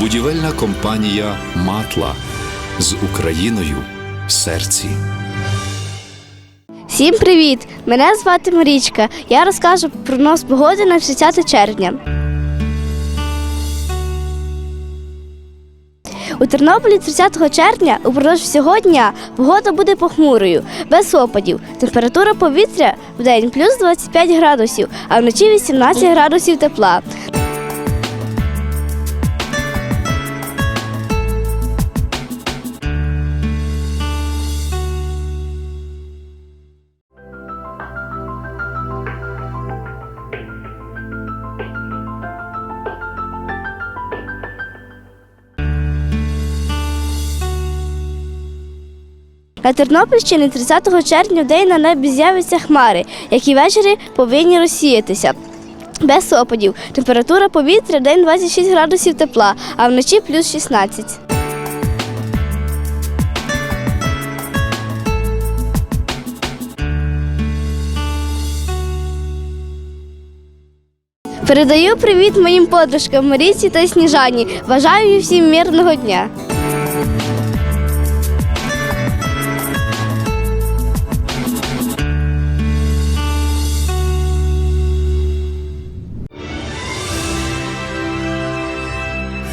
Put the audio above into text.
Будівельна компанія Матла з Україною в серці. Всім привіт! Мене звати Марічка. Я розкажу про прогноз погоди на 30 червня. У Тернополі 30 червня упродовж всього дня погода буде похмурою, без опадів. Температура повітря в день плюс 25 градусів, а вночі 18 градусів тепла. На Тернопільщині 30 червня в день на небі з'являться хмари, які ввечері повинні розсіятися. Без опадів. Температура повітря в день 26 градусів тепла, а вночі плюс 16. Передаю привіт моїм подружкам Маріці та Сніжані. Бажаю всім мирного дня.